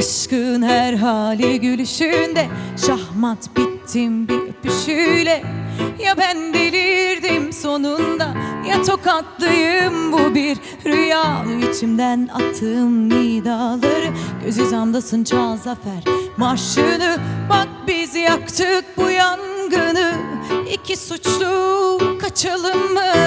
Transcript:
Aşkın her hali gülüşünde Şahmat bittim bir öpüşüyle Ya ben delirdim sonunda Ya tokatlıyım bu bir rüya. İçimden attığım nidaları Göz hizamdasın çal zafer marşını. Bak biz yaktık bu yangını İki suçlu kaçalım mı?